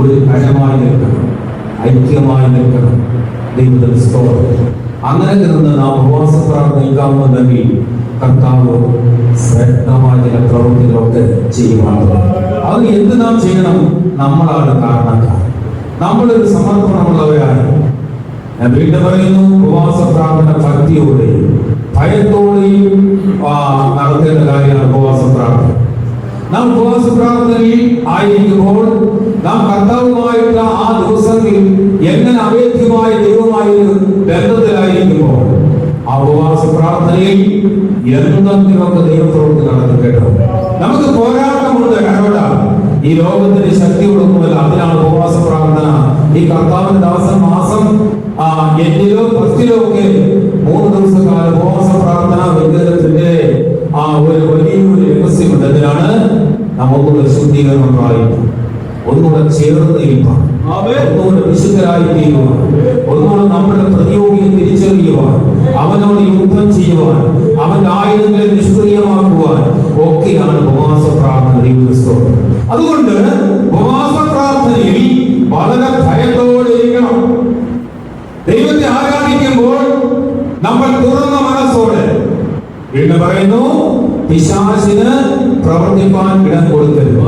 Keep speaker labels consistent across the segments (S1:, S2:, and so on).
S1: ഒരു കരമായി നിൽക്കണം ഐക്യമായി നിൽക്കണം സ്തോത്രം. അങ്ങനെ നിന്ന് നാം ഉപവാസ പ്രാർത്ഥന നിൽക്കാമെന്നുണ്ടെങ്കിൽ കർത്താവ് ശ്രദ്ധമായ ചില പ്രവൃത്തികളൊക്കെ ചെയ്യുവാണ് അത് എന്ത് നാം ചെയ്യണം? നമ്മളാണ് കാരണക്കാർ. നമ്മളൊരു സമർപ്പണമുള്ളവരാണ്. ഞാൻ വീണ്ടും പറയുന്നു ഉപവാസ പ്രാർത്ഥന ഭക്തിയോടെയും ഭയത്തോടെയും നടത്തേണ്ട കാര്യമാണ് ഉപവാസ പ്രാർത്ഥന നാം ഉപവാസ പ്രാർത്ഥനയിൽ ആയിരിക്കുമ്പോൾ നാം കർത്താവുമായിട്ടുള്ള ആ ദിവസങ്ങളിൽ എങ്ങനെ അവേദ്യമായ ദൈവമായ ബന്ധത്തിലായിരിക്കുമ്പോൾ ആ ഉപവാസ പ്രാർത്ഥനയിൽ എന്തെങ്കിലുമൊക്കെ ദൈവപ്രവൃത്തി നടന്നു കേട്ടോ. നമുക്ക് പോരാട്ടമുണ്ട് കരോട. ഈ ലോകത്തിന് ശക്തി കൊടുക്കുമല്ല അതിനാണ് ഉപവാസ പ്രാർത്ഥന ഈ കർത്താവിന്റെ ദാസൻ മാസം എന്നിലോ എട്ടിലോ ഒക്കെ മൂന്ന് ദിവസക്കാലം ഉപവാസ പ്രാർത്ഥന ആ ഒരു വലിയൊരു രഹസ്യമുണ്ട്. എന്തിനാണ്? നമുക്കുള്ള ശുദ്ധീകരണം പ്രാപിക്കും ഒന്നുകൂടെ ചേർന്ന് ഇരിപ്പാണ് ഒന്നുകൂടെ വിശുദ്ധരായി തീരുവാൻ. ഒന്നുകൂടെ നമ്മുടെ പ്രതിയോഗിയെ തിരിച്ചറിയുവാൻ. അവനോട് യുദ്ധം ചെയ്യുവാൻ. അവന്റെ ആയുധങ്ങളെ നിഷ്ക്രിയമാക്കുവാൻ. ഒക്കെയാണ് ഉപവാസ പ്രാർത്ഥന ദൈവസ്തോത്രം അതുകൊണ്ട് ഉപവാസ പ്രാർത്ഥനയിൽ വളരെ ഭയത്തോടെ ഇരിക്കണം. ദൈവത്തെ ആരാധിക്കുമ്പോൾ നമ്മൾ തുറന്ന മനസ്സോടെ വീണ്ടും പറയുന്നു പിശാചിന് പ്രവർത്തിപ്പാൻ ഇടം കൊടുത്തരുത്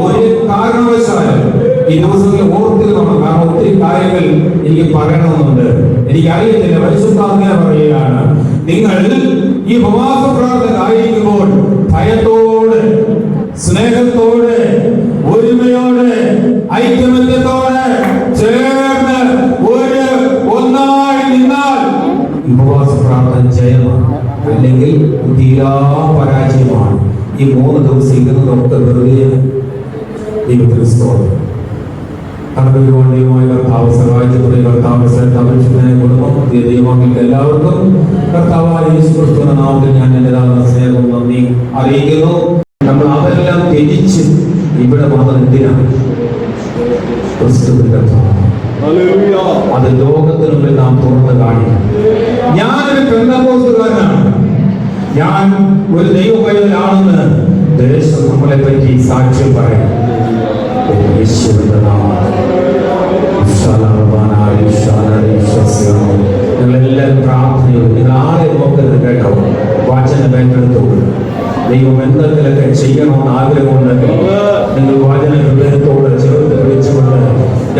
S1: ഒരു കാരണവശാലും ഈ ദിവസത്തിൽ ഓർത്തിരുന്നോണം കാരണം ഒത്തിരി കാര്യങ്ങൾ എനിക്ക് പറയണമെന്നുണ്ട്. എനിക്ക് അറിയത്തില്ല പരിശുദ്ധാത്മ പറയുകയാണ് നിങ്ങൾ ഈ ഉപവാസ പ്രാർത്ഥന ആയിരിക്കുമ്പോൾ ഭയത്തോടെ സ്നേഹത്തോടെ ഒരുമയോടെ ഐക്യമത്യത്തോടെ ചേർന്ന് ഒരു ഒന്നായി നിന്നാൽ ഉപവാസ പ്രാർത്ഥന ജയമാണ് അല്ലെങ്കിൽ തീരാ ഈ മൂന്ന് ദിവസം ഇരുന്നതൊക്കെ വെറുതെ ദൈവത്തിന് സ്തോത്രം. കർത്താവ് കർത്താവ് കുടുംബം എല്ലാവർക്കും കർത്താവായ യേശു നാമത്തിൽ ഞാൻ സ്നേഹം നന്ദി അറിയിക്കുന്നു. നമ്മൾ അതെല്ലാം ത്യജിച്ച് ഇവിടെ വന്നത് എന്തിനാണ് ക്രിസ്തുവിന്റെ അത് ലോകത്തിനുള്ളിൽ നാം തുറന്ന് കാണിക്കണം. ഞാനൊരു പെന്തക്കോസ്തുകാരനാണ്. ഞാൻ ഒരു ദൈവ പൈതലാണെന്ന് ദേശം നമ്മളെ പറ്റി സാക്ഷ്യം പറയും. നിങ്ങളെല്ലാവരും പ്രാർത്ഥനയോട് നിങ്ങൾ ആരെ നോക്കരുത് കേട്ടോ? വചനം ഏറ്റെടുത്തോളൂ ദൈവം എന്തെങ്കിലുമൊക്കെ ചെയ്യണമെന്ന് ആഗ്രഹമുണ്ടെങ്കിൽ നിങ്ങൾ വാചന ഹൃദയത്തോട് ചേർത്ത് പിടിച്ചുകൊണ്ട്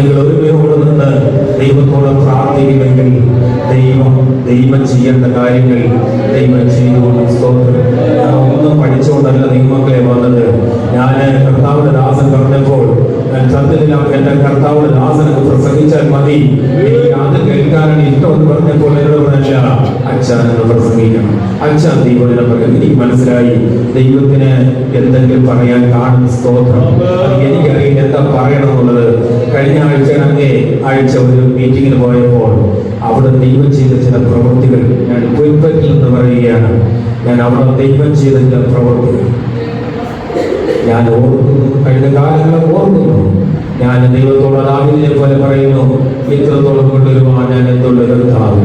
S1: നിങ്ങൾ ഒരുമയോട് നിന്ന് ദൈവത്തോട് പ്രാർത്ഥിക്കുമെങ്കിൽ ദൈവം ദൈവം ചെയ്യേണ്ട കാര്യങ്ങൾ ദൈവം ചെയ്തുകൊണ്ട് സ്തോത്രം. ഞാൻ ഒന്നും പഠിച്ചുകൊണ്ടല്ല നിയമങ്ങളെ വന്നത്. ഞാൻ കർത്താവിന്റെ ദാസൻ പറഞ്ഞപ്പോൾ സത്യത്തിൽ എന്റെ കർത്താവിന്റെ ദാസനൊക്കെ പ്രസംഗിച്ചാൽ മതി. എനിക്ക് അത് കേൾക്കാനാണ് ഇഷ്ടമെന്ന് പറഞ്ഞപ്പോൾ എന്നോട് പറഞ്ഞ അച്ഛൻ എന്ന് പ്രസംഗിക്കണം. അച്ഛൻ ദൈവത്തിനെ പറഞ്ഞു എനിക്ക് മനസ്സിലായി ദൈവത്തിന് എന്തെങ്കിലും പറയാൻ കാണുന്ന സ്തോത്രം. എനിക്കറിയില്ല എന്താ പറയണമെന്നുള്ളത്. കഴിഞ്ഞ ആഴ്ച അങ്ങനെ ആഴ്ച ഒരു മീറ്റിങ്ങിന് പോയപ്പോൾ അവിടെ ദൈവം ചെയ്ത ചില പ്രവൃത്തികൾ ഞാൻ പുൽപ്പറ്റിൽ നിന്ന് പറയുകയാണ്. ഞാൻ അവിടെ ദൈവം ചെയ്ത ചില പ്രവൃത്തികൾ. ഞാൻ ഓർക്കുന്നു കഴിഞ്ഞ കാലങ്ങളെ ഓർക്കുന്നു. ഞാൻ ദൈവത്തോട് ദാവിദിനെ പോലെ പറയുന്നു ഇത്രത്തോളം കൊണ്ടുവരുവാൻ ഞാൻ എന്തുള്ള കർത്താവ്?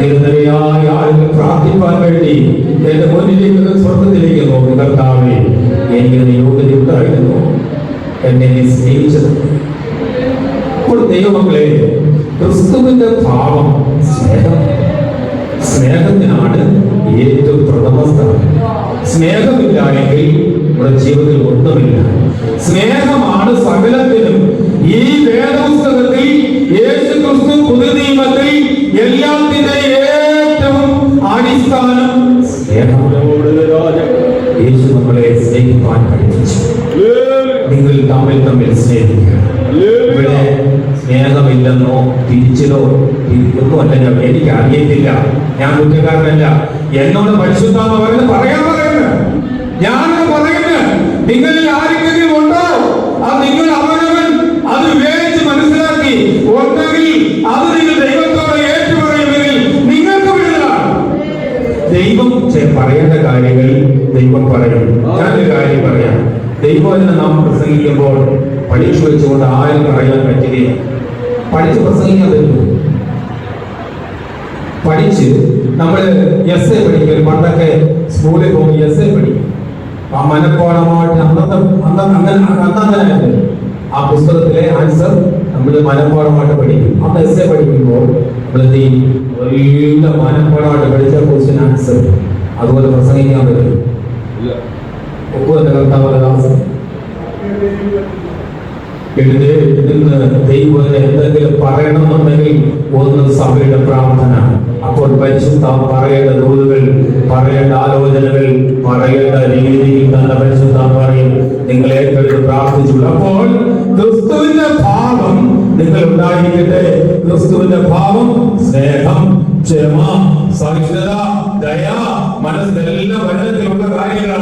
S1: നിരന്തരയായ ആളുകൾ പ്രാർത്ഥിപ്പാൻ വേണ്ടി എന്റെ മുന്നിലേക്ക് സ്വർഗത്തിലേക്ക് നോക്കി കർത്താവെ. എനിക്ക് യോഗ്യത ഉണ്ടായിരുന്നു. എന്നെ സ്നേഹിച്ചത് ദൈവമക്കളെ ക്രിസ്തുവിന്റെ ഭാവം സ്നേഹം. സ്നേഹത്തിനാണ് ഏറ്റവും പ്രഥമ സ്ഥാനം. സ്നേഹമില്ലായെങ്കിൽ നമ്മുടെ ജീവിതത്തിൽ ഒന്നുമില്ല. സ്നേഹമാണ് സകലത്തിനും. ഈ വേദപുസ്തകത്തിൽ യേശു ക്രിസ്തു പുതുനിയമത്തിൽ എല്ലാത്തിന്റെ ഏറ്റവും അടിസ്ഥാനം യേശു നമ്മളെ സ്നേഹിക്കാൻ പഠിപ്പിച്ചു. നിങ്ങൾ തമ്മിൽ തമ്മിൽ സ്നേഹിക്കുക. സ്നേഹമില്ലെന്നോ തിരിച്ചിലോ ഒന്നുമല്ല ഞാൻ എനിക്ക് അറിയത്തില്ല ഞാൻ കുറ്റക്കാരനല്ല. എന്നോട് പരിശുദ്ധാമ പറയുന്നത് പറയാൻ പറയുന്നത്. ഞാൻ പറയുന്നത് നിങ്ങളിൽ ആരെങ്കിലും ഉണ്ടോ? അത് നിങ്ങൾ അവനവൻ. അത് വിവേചിച്ച് മനസ്സിലാക്കി. ഉണ്ടെങ്കിൽ അത് നിങ്ങൾ ദൈവത്തോടെ ഏറ്റുപറയുമെങ്കിൽ നിങ്ങൾക്ക് ദൈവം പറയേണ്ട കാര്യങ്ങൾ ദൈവം പറയും. ഞാനൊരു കാര്യം പറയാം. ദൈവം നാം പ്രസംഗിക്കുമ്പോൾ പരീക്ഷ വെച്ചുകൊണ്ട് ആരും പറയാൻ പറ്റുകയില്ല പഠിച്ച് പ്രസംഗിക്കാൻ പറ്റുമോ? പഠിച്ച് നമ്മൾ എസ് എ പഠിക്കും പണ്ടൊക്കെ സ്കൂളിൽ പോകും എസ് എ പഠിക്കും. ആ മനപ്പാടമായിട്ട് അന്നത്തെ അന്നത്തെ ആ പുസ്തകത്തിലെ ആൻസർ നമ്മൾ മനപ്പാടമായിട്ട് പഠിക്കും. ആ എസ് എ പഠിക്കുമ്പോൾ നമ്മൾ എന്ത് നല്ല പഠിച്ച ക്വസ്റ്റ്യൻ ആൻസർ അതുപോലെ പ്രസംഗിക്കാൻ പറ്റും. ഒപ്പുതന്നെ കർത്താവ് എഴുതി എഴുതുന്ന ദൈവം എന്തെങ്കിലും പറയണമെന്നുണ്ടെങ്കിൽ ഒന്ന് സഭയുടെ പ്രാർത്ഥന. അപ്പോൾ പരിശുദ്ധ പറയേണ്ട നൂലുകൾ പറയേണ്ട ആലോചനകൾ പറയേണ്ട രീതിയിൽ തന്നെ പരിശുദ്ധ പറയും. നിങ്ങൾ ഏറ്റെടുത്ത് പ്രാർത്ഥിച്ചുള്ളൂ അപ്പോൾ ക്രിസ്തുവിന്റെ ഭാവം നിങ്ങൾ ഉണ്ടായിരിക്കട്ടെ. ക്രിസ്തുവിന്റെ ഭാവം സ്നേഹം ക്ഷമ സഹിഷ്ണുത ദയ മനസ്സിലെല്ലാം വനത്തിലുള്ള കാര്യങ്ങളാണ്.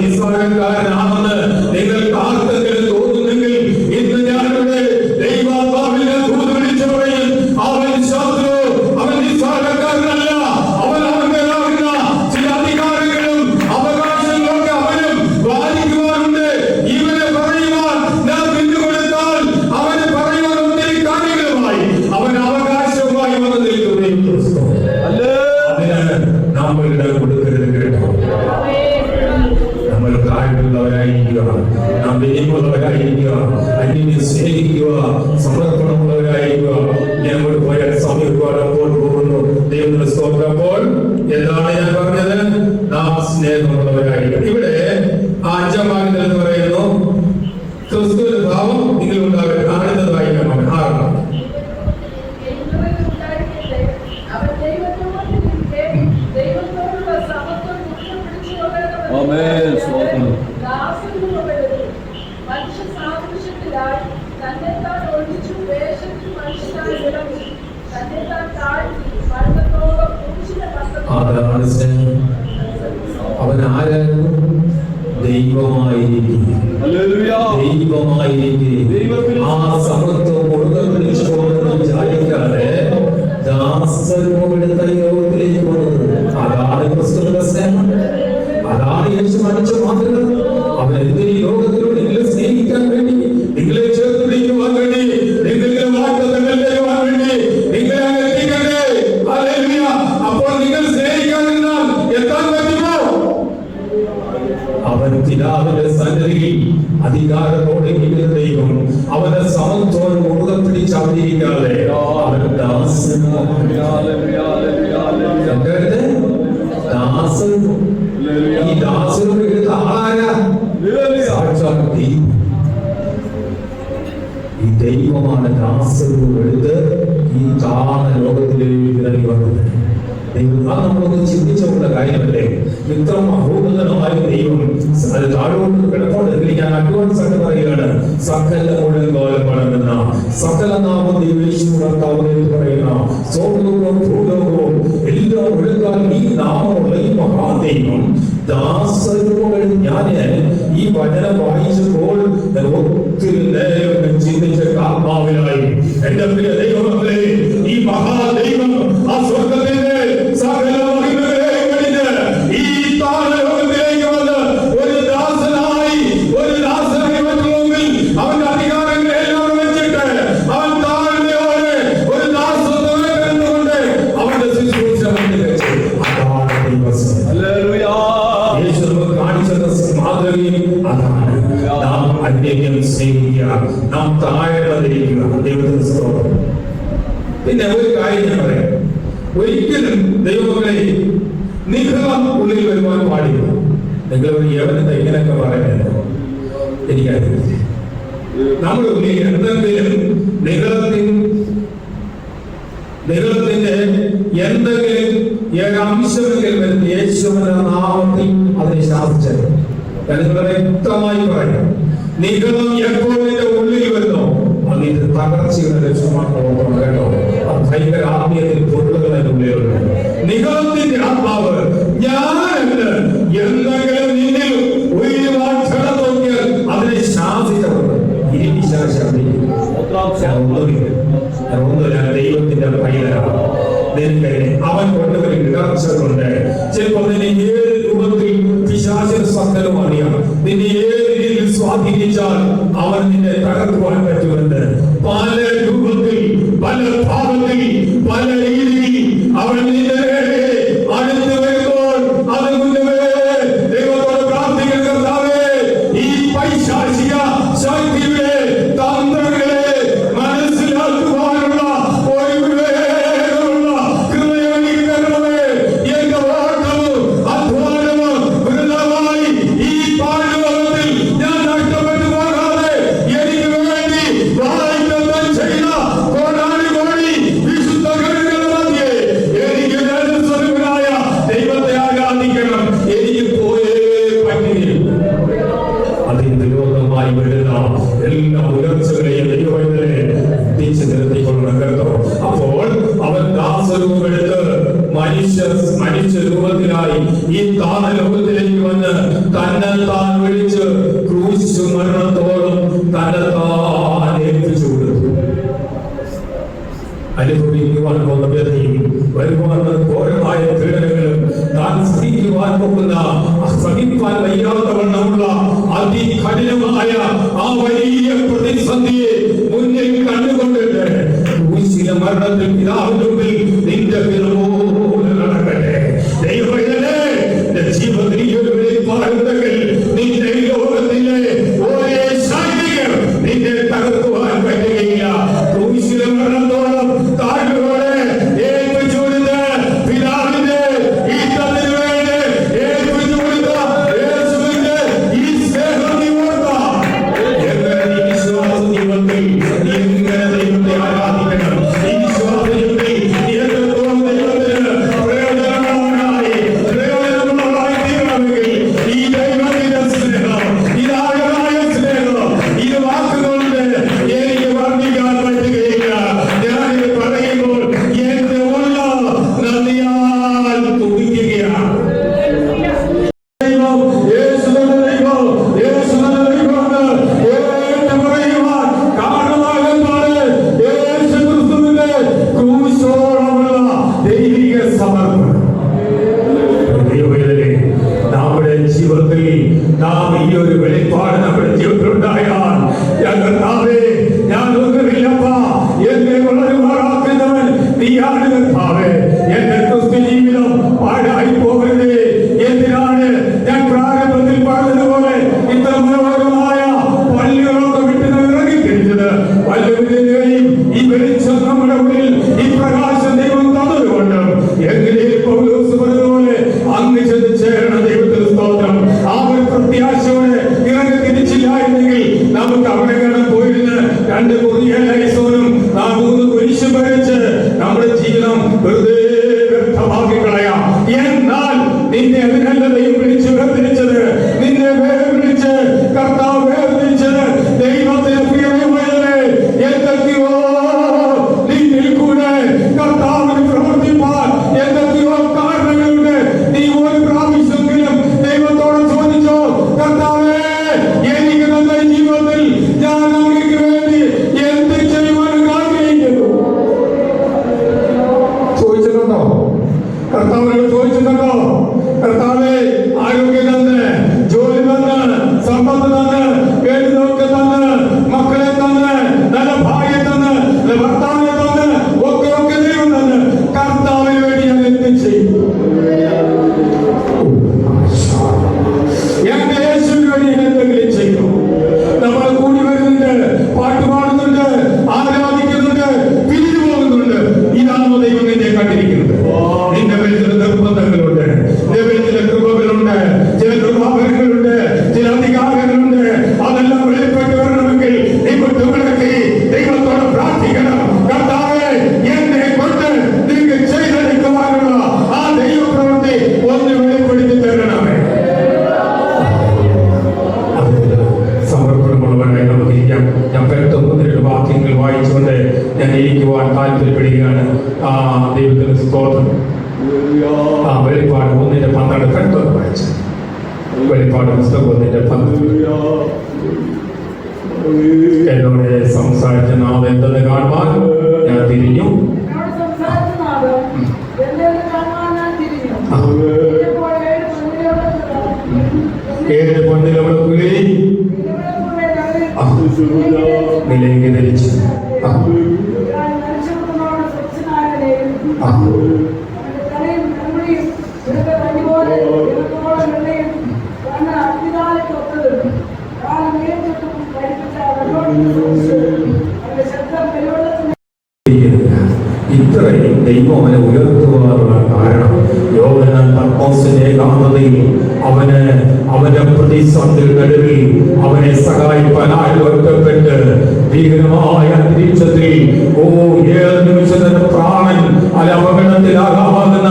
S1: Israel, now. സ്നേഹമുള്ളവരായിരിക്കും ഇവിടെ അഞ്ചമാകൽ എന്ന് പറയുന്നു ക്രിസ്തുവിന്റെ ഭാവം നിങ്ങൾ ഉണ്ടാകട്ടെ ആണെന്നത് വായിക്കാമാണ് ആറാം അതാണ് സ്നേഹം. ആരായിരുന്നു ദൈവമായിരിക്കും. ദൈവമായിരിക്കും. ആ സമത്വം മുഴുവൻ വിശ്വാസം ചായിക്കാതെ ദാസരൂപമെടുത്ത യോഗത്തിലേക്ക് പോകുന്നത്. അതാണ് ക്രിസ്തുവിന്റെ സ്നേഹം. അതാണ് യേശു മരിച്ച മാതൃക. അവൻ എന്തിനു യോഗത്തിൽ ഇത്ര മഹോന്നതമായ ദൈവം താഴോട്ട് കിടപ്പോട്ട് ഞാൻ അഡ്വാൻസ് ആയിട്ട് പറയുകയാണ് സകല മുഴുവൻ പണമെന്ന സകല നാമം ദൈവേശ്വരത്താവുന്ന എന്ന് പറയുന്ന സ്വർഗവും ഭൂലോകവും എല്ലാം ഒഴുകാൻ ഈ നാമമുള്ള ഈ മഹാദൈവം ദാസരൂപങ്ങൾ ഞാൻ ഈ വചനം വായിച്ചപ്പോൾ ഒത്തിരി നേരം ചിന്തിച്ച ആത്മാവിനായി എന്റെ പ്രിയ ദൈവമേ ഈ മഹാദൈവം നാം നാം സ്തോത്രം. പിന്നെ ഒരു കാര്യം ഞാൻ പറയാം. ഒരിക്കലും ദൈവങ്ങളെ നിഗ്രഹം ഉള്ളിൽ വരുവാൻ പാടില്ല. നിങ്ങൾ യവനത്തെ ഇങ്ങനെയൊക്കെ പറയുന്നത് എനിക്കറിയില്ല. നമ്മൾ എന്തെങ്കിലും നിഗളത്തിൽ ദൈവത്തിന്റെ എന്തെങ്കിലും ഏകാംശമെങ്കിലും വരുന്ന യേശുവിന്റെ നാമത്തിൽ അതിനെ ശാസിച്ചത് ഞാൻ വ്യക്തമായി പറയാം നിഗമം എപ്പോൾ നിന്റെ ഉള്ളിൽ വരുന്നോ? അത് തകർച്ചയുടെ ലക്ഷ്യമാണ് ഓർക്കണം കേട്ടോ. അത് ഭയങ്കര ആത്മീയത്തിൽ പൊരുളുകൾ അതിന്റെ ഉള്ളിലുണ്ട് നിഗമത്തിന്റെ ആത്മാവ് ഞാനല്ല. എന്തെങ്കിലും നിന്നിൽ ഉയരുവാൻ ക്ഷണം നോക്കിയാൽ അതിനെ ശാസിച്ചവർ ദൈവത്തിന്റെ പൈതലാണ് അവൻ കൊണ്ടുവരും ചിലപ്പോൾ ഏത് രൂപത്തിൽ പിശാചിന് നിന്നെ ഏത് രീതിയിൽ സ്വാധീനിച്ചാൽ അവൻ നിന്നെ തകർക്കുവാൻ പറ്റുമെന്ന്. പല പോകുന്ന സഹിക്കാൻ വയ്യാത്തവണ്ണമുള്ള അതികഠിനമായ ആ വലിയ പ്രതിസന്ധിയെ മുന്നിൽ കണ്ടുകൊണ്ടിട്ട് ക്രൂശിലെ മരണത്തിൽ പിതാവിന്റെ മുമ്പിൽ നിന്റെ പിറവോടെ നടക്കട്ടെ. ദൈവമേ ജീവിതത്തിൽ നിന്റെ
S2: రూపాయలు ఉంటాయి
S1: చివరి రూపాయలు പുലി
S2: തിരുവിഴപ്പുഴ ഞങ്ങളിൽ
S1: ആ. നിലയ്ക്ക് ധരിച്ചു ആ.
S2: ഞാൻ അവന്റെ
S1: പ്രതിസന്ധിയുടെ അവനെ സഹായിപ്പാൻ ആരും ഒറ്റപ്പെട്ട് ഭീകരമായ അന്തരീക്ഷത്തിൽ ഓ ഏത് നിമിഷത്തിന്റെ പ്രാണൻ അല്ല അപകടത്തിലാകാവുന്ന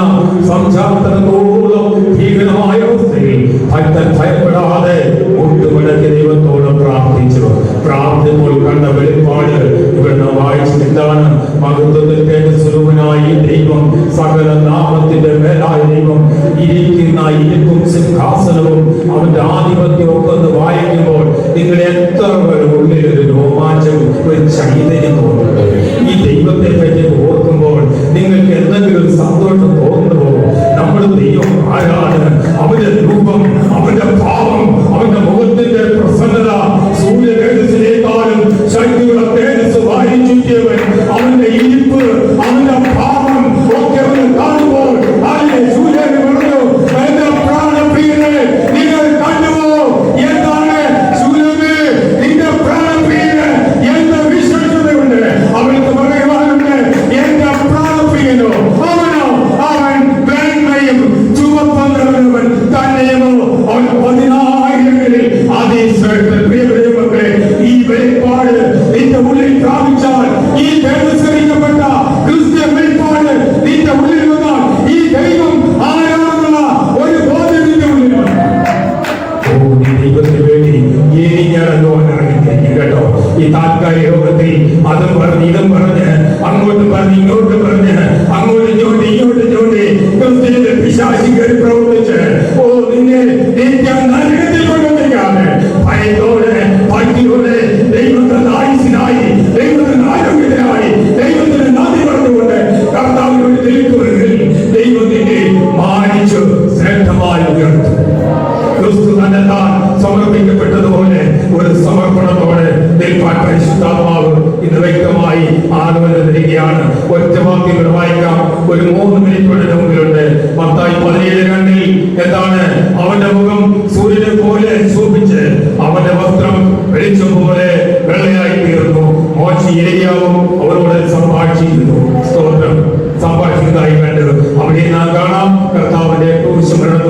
S1: സംജാതത്തോളം ഭീകരമായ അവസ്ഥയിൽ ഭക്തൻ ഭയപ്പെടാതെ മുട്ടുമടക്കി ദൈവത്തോട് പ്രാർത്ഥിച്ചു. പ്രാർത്ഥിക്കുമ്പോൾ കണ്ട വെളിപ്പാട് ഇവിടുന്ന് വായിച്ചിട്ടാണ് മഹത്വത്തിന്റെ സ്വരൂപനായി ദൈവം സകല നാമത്തിന്റെ മേലായ ദൈവം ഇരിക്കുന്ന ഇരിക്കും സിംഹാസനവും അവന്റെ ആധിപത്യം ഒക്കെ വായിക്കുമ്പോൾ നിങ്ങൾ എത്ര പേർ ഉള്ളിൽ ഒരു രോമാഞ്ചം ഒരു ചൈതന്യം ഈ ദൈവത്തെ പറ്റി ഓർക്കുമ്പോൾ നിങ്ങൾക്ക് എന്തെങ്കിലും ഒരു സന്തോഷം തോന്നുന്നുവോ? നമ്മൾ ദൈവം ആരാണ്? അവന്റെ രൂപം അവന്റെ ഭാവം അവന്റെ മുഖത്തിന്റെ പ്രസന്നത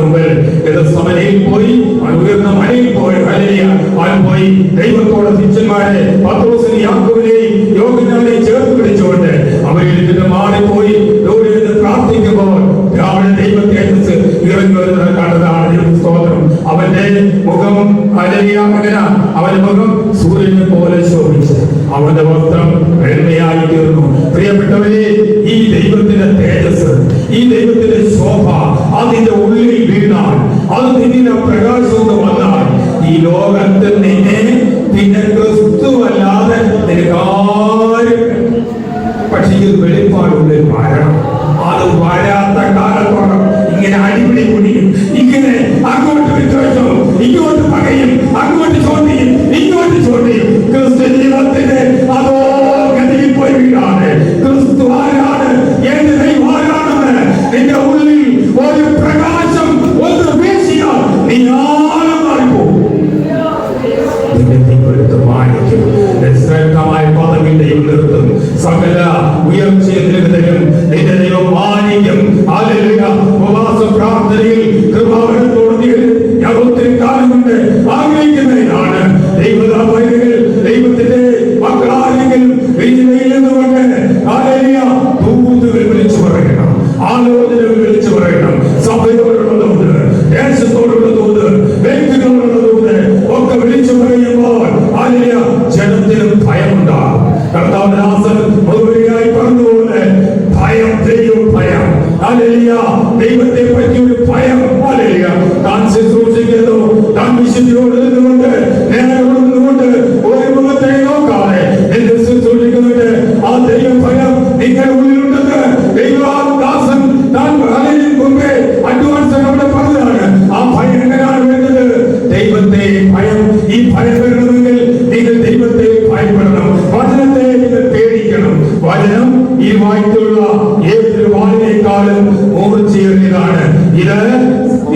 S1: മുമ്പിൽ സമനയിൽ പോയി ഉയർന്ന മഴയിൽ പോയി ഹല്ലേലൂയ. അവൻ പോയി. ദൈവത്തോടെ ശിഷ്യന്മാരെ പത്രോസിനെ യാക്കോബിനെയും യോഹന്നാനെയും ചേർത്ത് പിടിച്ചുകൊണ്ട് അവരെടുത്തിട്ട് മാറിപ്പോയി. ദൂരെ നിന്ന് പ്രാർത്ഥിക്കുമ്പോൾ അവിടെ ദൈവത്തെ ഇറങ്ങി വരുന്നത് കണ്ടതാണ് അവന്റെ മുഖം ഹല്ലേലൂയ അങ്ങനെ അവന്റെ മുഖം സൂര്യനെ പോലെ ശോഭിച്ചു. അവന്റെ വസ്ത്രം വെണ്മയായി തീർന്നു. പ്രിയപ്പെട്ടവരെ ഈ ദൈവത്തിന്റെ തേജസ് ഈ ദൈവത്തിന്റെ ശോഭ അതിന്റെ ഉള്ളിൽ വീണാൽ അത് പ്രകാശം പ്രകാശവും വന്നാൽ ഈ ലോകത്ത് നിന്നെ പിന്നെ ക്രിസ്തു അല്ലാതെ നിനക്കാരും പക്ഷെ ഈ വെളിപ്പാടുള്ളിൽ വരണം അത് വരാത്ത കാലത്തോളം ഇങ്ങനെ അടിപിടി കുടിയും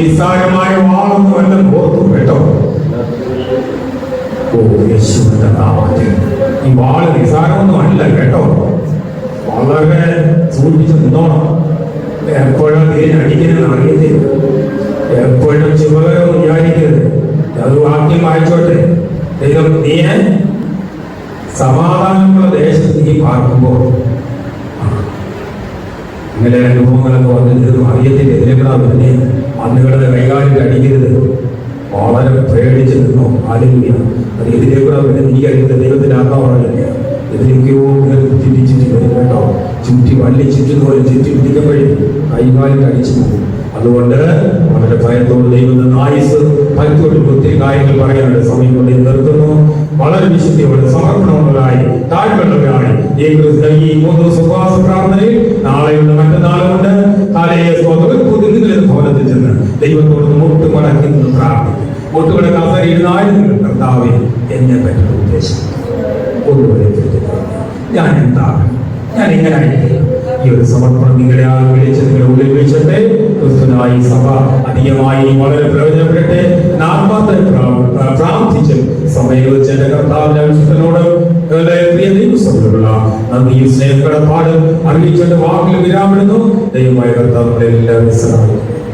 S1: നിസ്സാരമായ വാളൊന്നും അല്ല ഓർത്തു കേട്ടോ. ഓ യേശുവിന്റെ നാമത്തിൽ. ഈ വാൾ നിസ്സാരമൊന്നും അല്ല കേട്ടോ. വളരെ സൂചിപ്പിച്ച് നിന്നോണം. എപ്പോഴും ഇതിനെ അടിക്കരുതെന്ന് അറിയരുത്. എപ്പോഴും ചുമകരം വിചാരിക്കരുത്. അത് വാക്യം വായിച്ചോട്ടെ. ദൈവം നീ സമാധാനമുള്ള ദേശത്ത് നീ പാർക്കുമ്പോൾ ഇങ്ങനെ അനുഭവങ്ങളൊക്കെ വന്നിട്ട് അറിയത്തില്ല എതിരെക്കൂടാ പിന്നെ അന്നുകളെ കൈകാര്യം അടിക്കരുത് വളരെ പേടിച്ച് നിന്നു ആലോചിക്കുക അത് എതിരെക്കൂടാ പിന്നെ നീ അറിയുന്നത് ദൈവത്തിന്റെ ആത്മാവില്ല എതിരേക്കോ ഇങ്ങനെ ചുറ്റി വള്ളി ചുറ്റുന്ന പോലെ ചുറ്റി പിടിക്കുമ്പോഴേ കൈകാലിൽ അടിച്ചു പോകും. അതുകൊണ്ട് വളരെ ഭയത്തോട് ദൈവം ആയുസ് ഭയത്തോട് ഒത്തിരി കാര്യങ്ങൾ പറയാനുള്ള സമയം കൊണ്ട് നിർത്തുന്നു. വളരെ വിശുദ്ധിയോടെ സമർപ്പണമുള്ളതായി താഴ്മയുള്ളവരായി. ഈ മൂന്ന് ദിവസം ഉപവാസ പ്രാർത്ഥനയിൽ നാളെയുള്ള മറ്റന്നാളുകൊണ്ട് കാലയെ സ്വതന്ത്രത്തിൽ ഭവനത്തിൽ ചെന്ന് ദൈവത്തോട് മുട്ടുമടക്കി നിന്ന് പ്രാർത്ഥിക്കും മുട്ടുമടക്കാത്ത ഇരുന്നായിരുന്നു കർത്താവെ എന്നെ പറ്റുന്ന ഉദ്ദേശം. ഒന്നുകൂടെ ഞാൻ എന്താണ് ഞാൻ എങ്ങനെ ഈ ഒരു സമർപ്പണം നിങ്ങളെ ആ വിളിച്ച് നിങ്ങളെ ഉള്ളിൽ വെച്ചിട്ട് ക്രിസ്തുനായി സഭ അധികമായി വളരെ പ്രയോജനപ്പെടട്ടെ. ആത്മാർത്ഥ പ്രാർത്ഥിച്ച് സമയം വെച്ച് എന്റെ കർത്താവിന്റെ വിശുദ്ധനോട് പ്രിയ സ്നേഹക്കടപ്പാട് അറിയിച്ചെന്റെ വാക്കിൽ വിരാമിടുന്നു. ദൈവമായ കർത്താവ് എല്ലാവരും